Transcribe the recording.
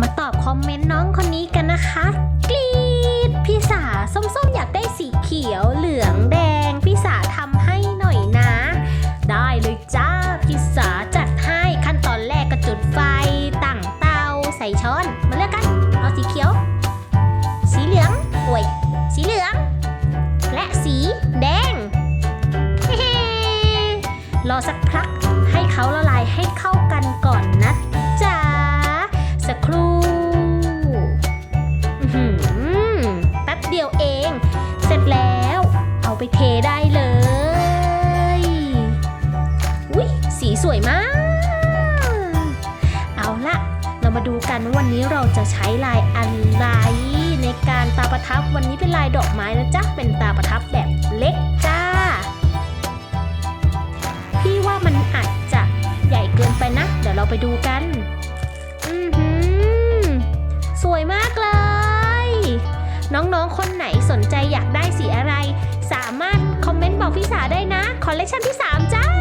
มาตอบคอมเมนต์น้องคนนี้กันนะคะ กรีดพี่สาส้มๆอยากได้สีเขียวเหลืองแดง พี่สาทำให้หน่อยนะ ได้เลยจ้า พี่สาจัดให้ขั้นตอนแรกก็จุดไฟ ตั้งเตาใส่ช้อน มาเลือกกัน เอาสีเขียว สีเหลืองโอ้ยสีเหลือง และสีแดงเฮ้รอสักพักให้เขาละ เอาไปเทได้เลยอุ๊ยสีสวยมาก เอาละเรามาดูกันว่าวันนี้เราจะใช้ลายอะไรในการตาประทับวันนี้เป็นลายดอกไม้นะจ๊ะ เป็นตาประทับแบบเล็กจ้า พี่ว่ามันอาจจะใหญ่เกินไปนะ เดี๋ยวเราไปดูกัน อือหือ สวยมากเลย พี่สาได้นะ คอลเลคชันที่ 3 จ้า